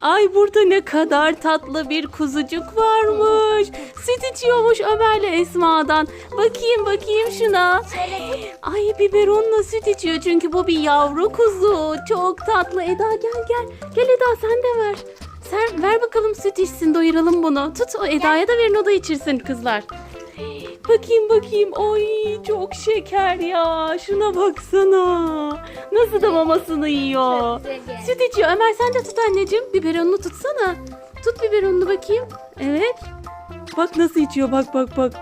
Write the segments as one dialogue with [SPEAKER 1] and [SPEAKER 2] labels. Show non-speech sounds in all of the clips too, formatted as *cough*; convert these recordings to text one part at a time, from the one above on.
[SPEAKER 1] Ay burada ne kadar tatlı bir kuzucuk varmış. Süt içiyormuş Ömer'le Esma'dan. Bakayım bakayım şuna. Ay biberonla süt içiyor çünkü bu bir yavru kuzu. Çok tatlı. Eda gel gel. Gel Eda sen de ver. Sen ver bakalım süt içsin doyuralım bunu. Tut o Eda'ya da verin o da içirsin kızlar. Bakayım bakayım. Ay çok şeker ya. Şuna baksana. Nasıl da mamasını yiyor. Süt içiyor. Ömer sen de tut anneciğim. Biberonunu tutsana. Tut biberonunu bakayım. Evet. Bak nasıl içiyor bak bak bak.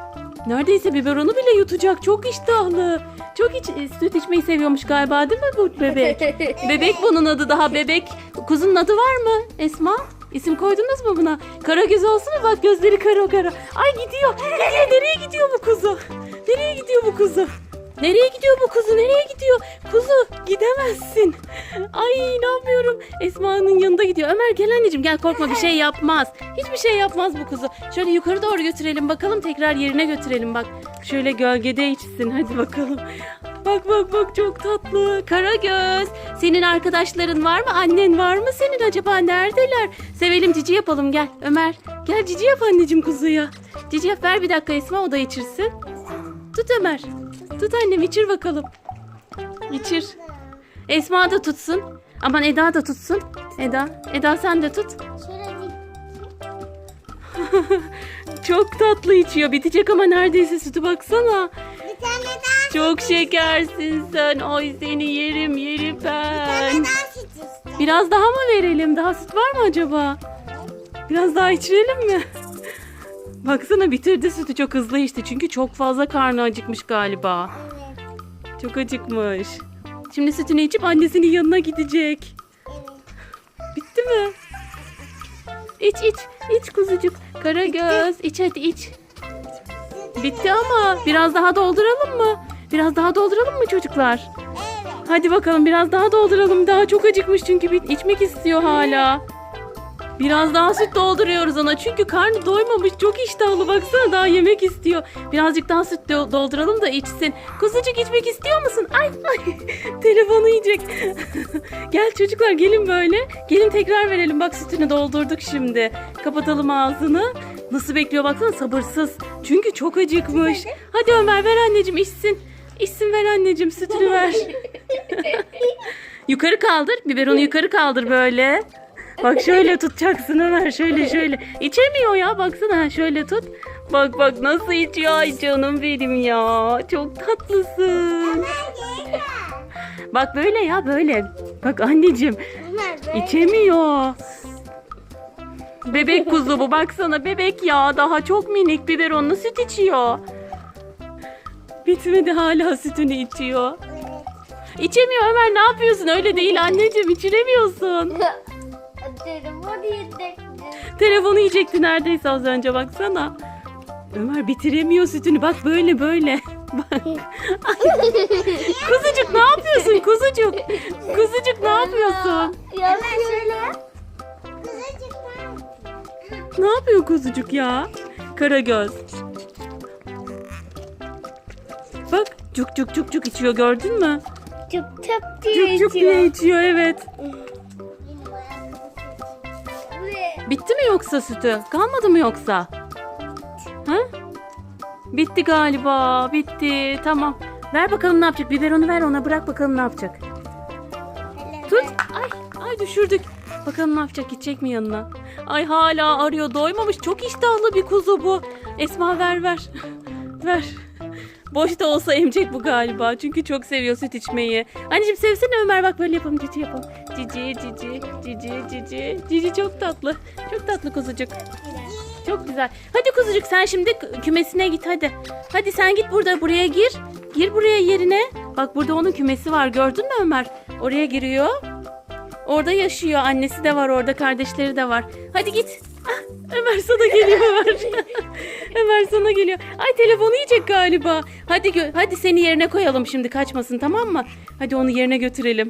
[SPEAKER 1] Neredeyse biberonu bile yutacak. Çok iştahlı. Çok iç, e, süt içmeyi seviyormuş galiba değil mi bu bebek? *laughs* bebek bunun adı daha bebek. Kuzunun adı var mı Esma? İsim koydunuz mu buna? Karagöz olsun mu? Bak gözleri kara kara. Ay gidiyor. Gidiyor. Nereye gidiyor bu kuzu? Nereye gidiyor bu kuzu? Nereye gidiyor bu kuzu? Nereye gidiyor? Kuzu gidemezsin. Ay ne yapıyorum? Esma'nın yanında gidiyor. Ömer gel anneciğim gel korkma bir şey yapmaz. Hiçbir şey yapmaz bu kuzu. Şöyle yukarı doğru götürelim bakalım tekrar yerine götürelim bak. Şöyle gölgede içsin hadi bakalım. Bak bak bak çok tatlı. Karagöz. Senin arkadaşların var mı? Annen var mı senin acaba? Neredeler? Sevelim cici yapalım gel. Ömer gel cici yap anneciğim kuzuya. Cici yap ver bir dakika Esma o da içirsin. Tut Ömer. Tut annem içir bakalım. İçir. Esma da tutsun. Aman Eda da tutsun. Eda. Eda sen de tut. *laughs* Çok tatlı içiyor. Bitecek ama neredeyse sütü baksana.
[SPEAKER 2] Bir tane daha
[SPEAKER 1] Çok şekersin sen. Ay seni yerim yerim
[SPEAKER 2] bir
[SPEAKER 1] ben.
[SPEAKER 2] tane daha süt istedim.
[SPEAKER 1] Biraz daha mı verelim? Daha süt var mı acaba? Biraz daha içirelim mi? Baksana bitirdi sütü çok hızlı içti. Çünkü çok fazla karnı acıkmış galiba.
[SPEAKER 2] Evet.
[SPEAKER 1] Çok acıkmış. Şimdi sütünü içip annesinin yanına gidecek.
[SPEAKER 2] Evet.
[SPEAKER 1] Bitti mi? İç iç. iç kuzucuk. Kara göz. iç hadi iç. Bitti ama biraz daha dolduralım mı? Biraz daha dolduralım mı çocuklar?
[SPEAKER 2] Evet.
[SPEAKER 1] Hadi bakalım biraz daha dolduralım. Daha çok acıkmış çünkü bit- içmek istiyor hala. Biraz daha süt dolduruyoruz ona çünkü karnı doymamış çok iştahlı baksana daha yemek istiyor. Birazcık daha süt do- dolduralım da içsin. Kuzucuk içmek istiyor musun? Ay ay *laughs* telefonu yiyecek. *laughs* Gel çocuklar gelin böyle. Gelin tekrar verelim bak sütünü doldurduk şimdi. Kapatalım ağzını. Nasıl bekliyor baksana sabırsız. Çünkü çok acıkmış. Hadi Ömer ver anneciğim içsin. İçsin ver anneciğim sütünü ver. Yukarı kaldır. Biberonu yukarı kaldır böyle. Bak şöyle tutacaksın Ömer. Şöyle şöyle. İçemiyor ya. Baksana şöyle tut. Bak bak nasıl içiyor. Ay canım benim ya. Çok tatlısın. Bak böyle ya böyle. Bak anneciğim. İçemiyor. Bebek kuzu bu. Baksana bebek ya. Daha çok minik biberonlu süt içiyor. Bitmedi hala sütünü içiyor. İçemiyor Ömer ne yapıyorsun? Öyle değil anneciğim içiremiyorsun.
[SPEAKER 2] O değil
[SPEAKER 1] Telefonu yiyecekti neredeyse az önce baksana. Ömer bitiremiyor sütünü. Bak böyle böyle. Bak. Kuzucuk ne yapıyorsun kuzucuk? Kuzucuk ne yapıyorsun?
[SPEAKER 2] Ya şöyle.
[SPEAKER 1] Ne yapıyor kuzucuk ya? Karagöz. Bak cuk cuk cuk cuk içiyor gördün mü?
[SPEAKER 2] Çok çok
[SPEAKER 1] Cuk cuk diye içiyor evet.
[SPEAKER 2] Ve
[SPEAKER 1] Bitti mi yoksa sütü? Kalmadı mı yoksa? Ha? Bitti galiba. Bitti. Tamam. Ver bakalım ne yapacak. Biberonu ver ona. Bırak bakalım ne yapacak. Tut. Ay, ay düşürdük. Bakalım ne yapacak. Gidecek mi yanına? Ay hala arıyor. Doymamış. Çok iştahlı bir kuzu bu. Esma ver ver. *laughs* ver. Boş da olsa emecek bu galiba. Çünkü çok seviyor süt içmeyi. Anneciğim sevsene Ömer bak böyle yapalım. Cici yapalım. Cici cici cici cici. Cici çok tatlı. Çok tatlı kuzucuk. Çok güzel. Hadi kuzucuk sen şimdi kü- kümesine git hadi. Hadi sen git burada buraya gir. Gir buraya yerine. Bak burada onun kümesi var gördün mü Ömer? Oraya giriyor. Orada yaşıyor. Annesi de var orada. Kardeşleri de var. Hadi git. Ah, Ömer sana geliyor Ömer. *laughs* Ömer sana geliyor. Ay telefonu yiyecek galiba. Hadi gö- hadi seni yerine koyalım şimdi kaçmasın tamam mı? Hadi onu yerine götürelim.